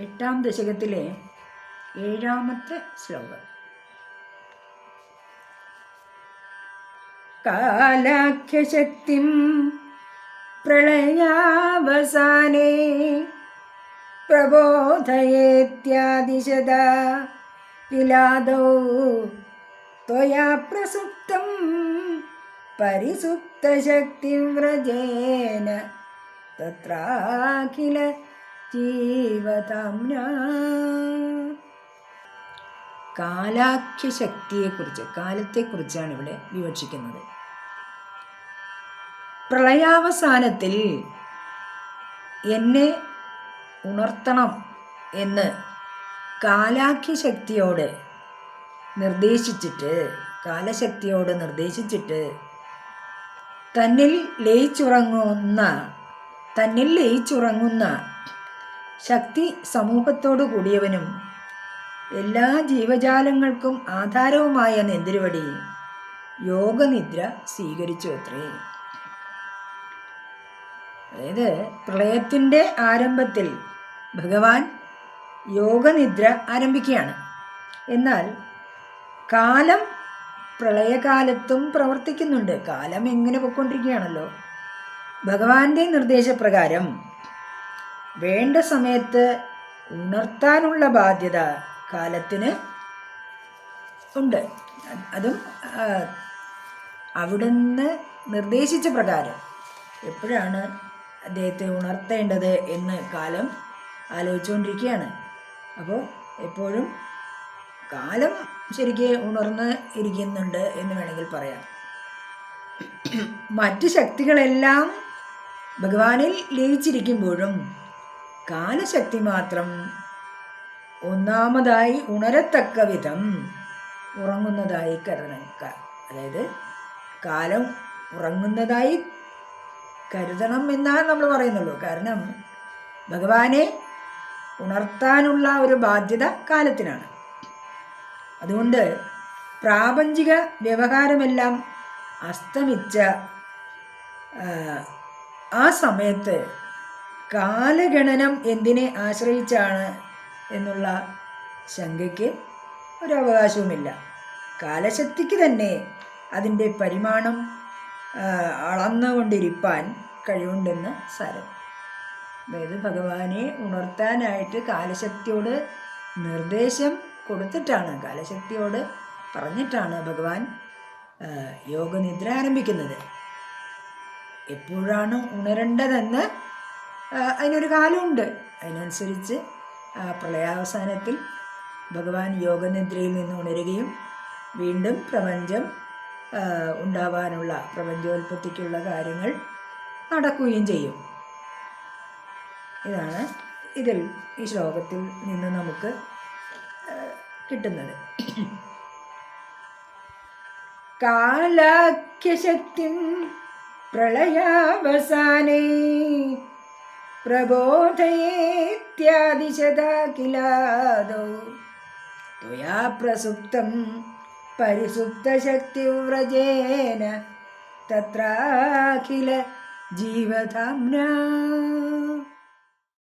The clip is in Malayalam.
എട്ടാം ദശകത്തിലെ ഏഴാമത്തെ ശ്ലോകം കാലാഖ്യശക്തിം പ്രളയാവസാനേ പ്രബോധയേത്യാദിശത കിലാദൗ त्वया प्रसुप्तं परिसुप्तशक्तिव्रजेन तत्राखिल ജീവതാംന കാലാഖ്യശക്തിയെക്കുറിച്ച് കാലത്തെക്കുറിച്ചാണ് ഇവിടെ വിവക്ഷിക്കുന്നത്. പ്രളയാവസാനത്തിൽ എന്നെ ഉണർത്തണം എന്ന് കാലാഖ്യശക്തിയോട് നിർദ്ദേശിച്ചിട്ട് കാലശക്തിയോട് നിർദ്ദേശിച്ചിട്ട് തന്നിൽ ലയിച്ചുറങ്ങുന്ന തന്നിൽ ലയിച്ചുറങ്ങുന്ന ശക്തി സമൂഹത്തോടു കൂടിയവനും എല്ലാ ജീവജാലങ്ങൾക്കും ആധാരവുമായ നെന്തിരുവടി യോഗനിദ്ര സ്വീകരിച്ചു അത്രേ. അതായത് പ്രളയത്തിന്റെ ആരംഭത്തിൽ ഭഗവാൻ യോഗനിദ്ര ആരംഭിക്കുകയാണ്. എന്നാൽ കാലം പ്രളയകാലത്തും പ്രവർത്തിക്കുന്നുണ്ട്. കാലം എങ്ങനെ പൊയ്ക്കൊണ്ടിരിക്കുകയാണല്ലോ? ഭഗവാന്റെ നിർദ്ദേശപ്രകാരം വേണ്ട സമയത്ത് ഉണർത്താനുള്ള ബാധ്യത കാലത്തിന് ഉണ്ട്. അതും അവിടുന്ന് നിർദ്ദേശിച്ച പ്രകാരം എപ്പോഴാണ് അദ്ദേഹത്തെ ഉണർത്തേണ്ടത് എന്ന് കാലം ആലോചിച്ചുകൊണ്ടിരിക്കുകയാണ്. അപ്പോൾ എപ്പോഴും കാലം ശരിക്ക് ഉണർന്ന് ഇരിക്കുന്നുണ്ട് എന്ന് വേണമെങ്കിൽ പറയാം. മറ്റ് ശക്തികളെല്ലാം ഭഗവാനിൽ ലയിച്ചിരിക്കുമ്പോഴും കാലശക്തി മാത്രം ഒന്നാമതായി ഉണരത്തക്ക വിധം ഉറങ്ങുന്നതായി കരുതണം അതായത് കാലം ഉറങ്ങുന്നതായി കരുതണം എന്നാണ് നമ്മൾ പറയുന്നുള്ളൂ. കാരണം ഭഗവാനെ ഉണർത്താനുള്ള ഒരു ബാധ്യത കാലത്തിനാണ്. അതുകൊണ്ട് പ്രാപഞ്ചിക വ്യവഹാരമെല്ലാം അസ്തമിച്ച ആ സമയത്ത് കാലഗണനം എന്തിനെ ആശ്രയിച്ചാണ് എന്നുള്ള ശങ്കയ്ക്ക് ഒരവകാശവുമില്ല കാലശക്തിക്ക് തന്നെ അതിന്റെ പരിമാണം അളന്നുകൊണ്ടിരിപ്പാൻ കഴിവുണ്ടെന്ന് സാരം. അതായത് ഭഗവാനെ ഉണർത്താനായിട്ട് കാലശക്തിയോട് നിർദ്ദേശം കൊടുത്തിട്ടാണ് കാലശക്തിയോട് പറഞ്ഞിട്ടാണ് ഭഗവാൻ യോഗനിദ്ര ആരംഭിക്കുന്നത്. എപ്പോഴാണ് ഉണരേണ്ടതെന്ന് അതിനൊരു കാലമുണ്ട്. അതിനനുസരിച്ച് പ്രളയാവസാനത്തിൽ ഭഗവാൻ യോഗനിദ്രയിൽ നിന്ന് ഉണരുകയും വീണ്ടും പ്രപഞ്ചം ഉണ്ടാവാനുള്ള പ്രപഞ്ചോൽപത്തിക്കുള്ള കാര്യങ്ങൾ നടക്കുകയും ചെയ്യും. ഇതാണ് ഇതിൽ ഈ ശ്ലോകത്തിൽ നിന്ന് നമുക്ക് കിട്ടുന്നത്. കാലാഖ്യശക്തി പ്രളയാവസാനേ प्रबोधयेत्यादिशता किलादौ त्वया प्रसुप्तं परिसुप्तशक्तिव्रजेन तत्राखिलजीवधाम्ना